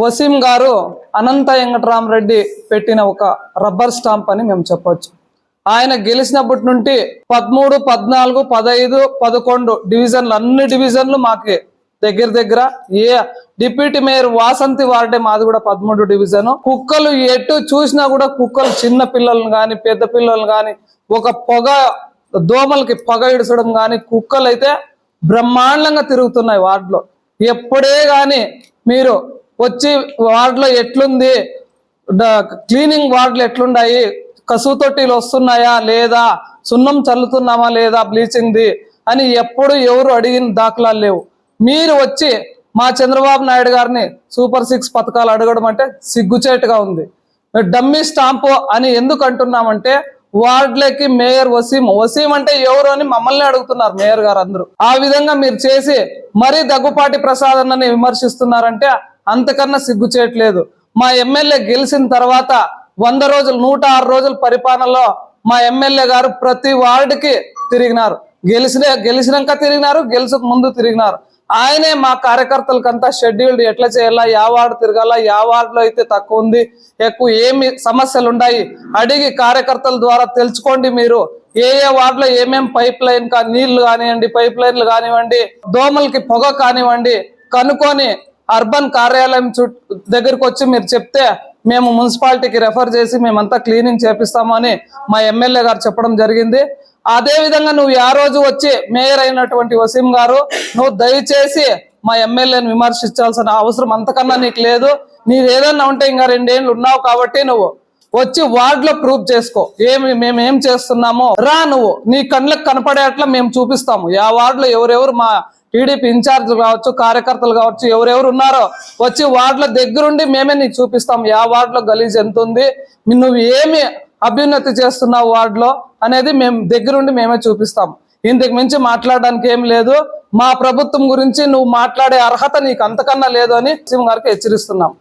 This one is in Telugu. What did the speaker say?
వసీం గారు అనంత వెంకటరామరెడ్డి పెట్టిన ఒక రబ్బర్ స్టాంప్ అని మేము చెప్పొచ్చు. ఆయన గెలిచినప్పటి నుండి పదమూడు పద్నాలుగు పదహైదు పదకొండు డివిజన్లు అన్ని డివిజన్లు మాకే దగ్గర దగ్గర ఏ డిప్యూటీ మేయర్ వాసంతి వార్డే మాది కూడా పదమూడు డివిజన్. కుక్కలు ఎటు చూసినా కూడా కుక్కలు చిన్న పిల్లలను కానీ పెద్ద పిల్లలను కానీ ఒక పొగ దోమలకి పొగ ఇడచడం కానీ కుక్కలు అయితే బ్రహ్మాండంగా తిరుగుతున్నాయి వార్డులో. ఎప్పుడే కానీ మీరు వచ్చి వార్డులో ఎట్లుంది? క్లీనింగ్ వార్డులు ఎట్లున్నాయి కసువు తొట్టిలు వస్తున్నాయా లేదా? సున్నం చల్లుతున్నామా లేదా బ్లీచింగ్ది? అని ఎప్పుడు ఎవరు అడిగిన దాఖలాలు లేవు. మీరు వచ్చి మా చంద్రబాబు నాయుడు గారిని సూపర్ సిక్స్ పథకాలు అడగడం అంటే సిగ్గుచేటుగా ఉంది. డమ్మీ స్టాంపు అని ఎందుకు అంటున్నామంటే వార్డులకి మేయర్ వసీం వసీం అంటే ఎవరు అని మమ్మల్ని అడుగుతున్నారు మేయర్ గారు అందరూ. ఆ విధంగా మీరు చేసి మరీ దగ్గుపాటి ప్రసాద్ అన్నని విమర్శిస్తున్నారంటే అంతకన్నా సిగ్గు చేయట్లేదు. మా ఎమ్మెల్యే గెలిచిన తర్వాత వంద రోజులు నూట ఆరు రోజుల పరిపాలనలో మా ఎమ్మెల్యే గారు ప్రతి వార్డుకి తిరిగినారు. గెలిచిన గెలిచినాక తిరిగినారు గెలుసుకు ముందు తిరిగినారు. ఆయనే మా కార్యకర్తలకంతా షెడ్యూల్డ్ ఎట్లా చేయాలా యా వార్డు తిరగాల యా వార్డులో అయితే తక్కువ ఉంది ఎక్కువ ఏమి సమస్యలు ఉన్నాయి అడిగి కార్యకర్తల ద్వారా తెలుసుకోండి మీరు. ఏ ఏ వార్డులో ఏమేం పైప్ లైన్ కా నీళ్ళు కానివ్వండి పైప్ లైన్లు కానివ్వండి దోమలకి పొగ కానివ్వండి కనుక్కొని అర్బన్ కార్యాలయం దగ్గరికి వచ్చి మీరు చెప్తే మేము మున్సిపాలిటీకి రెఫర్ చేసి మేమంతా క్లీనింగ్ చేపిస్తామని మా ఎమ్మెల్యే గారు చెప్పడం జరిగింది. అదే విధంగా నువ్వు ఆ రోజు వచ్చి మేయర్ అయినటువంటి వసీం గారు నువ్వు దయచేసి మా ఎమ్మెల్యేని విమర్శించాల్సిన అవసరం అంతకన్నా నీకు లేదు. నీదేదన్నా ఉంటే ఇంకా రెండేళ్ళు ఉన్నావు కాబట్టి నువ్వు వచ్చి వార్డులో ప్రూవ్ చేసుకో. ఏమి మేము ఏం చేస్తున్నామో రా నువ్వు. నీ కళ్ళకు కనపడేట్లా మేము చూపిస్తాము. ఆ వార్డులో ఎవరెవరు మా టీడీపీ ఇన్ఛార్జ్ కావచ్చు కార్యకర్తలు కావచ్చు ఎవరెవరు ఉన్నారో వచ్చి వార్డుల దగ్గరుండి మేమే నీకు చూపిస్తాం. ఏ వార్డులో గలీజ్ ఎంత ఉంది నువ్వు ఏమి అభ్యున్నతి చేస్తున్నావు వార్డులో అనేది మేము దగ్గరుండి మేమే చూపిస్తాం. ఇంతకు మించి మాట్లాడడానికి ఏం లేదు. మా ప్రభుత్వం గురించి నువ్వు మాట్లాడే అర్హత నీకు అంతకన్నా లేదు అని సీఎం గారికి హెచ్చరిస్తున్నాం.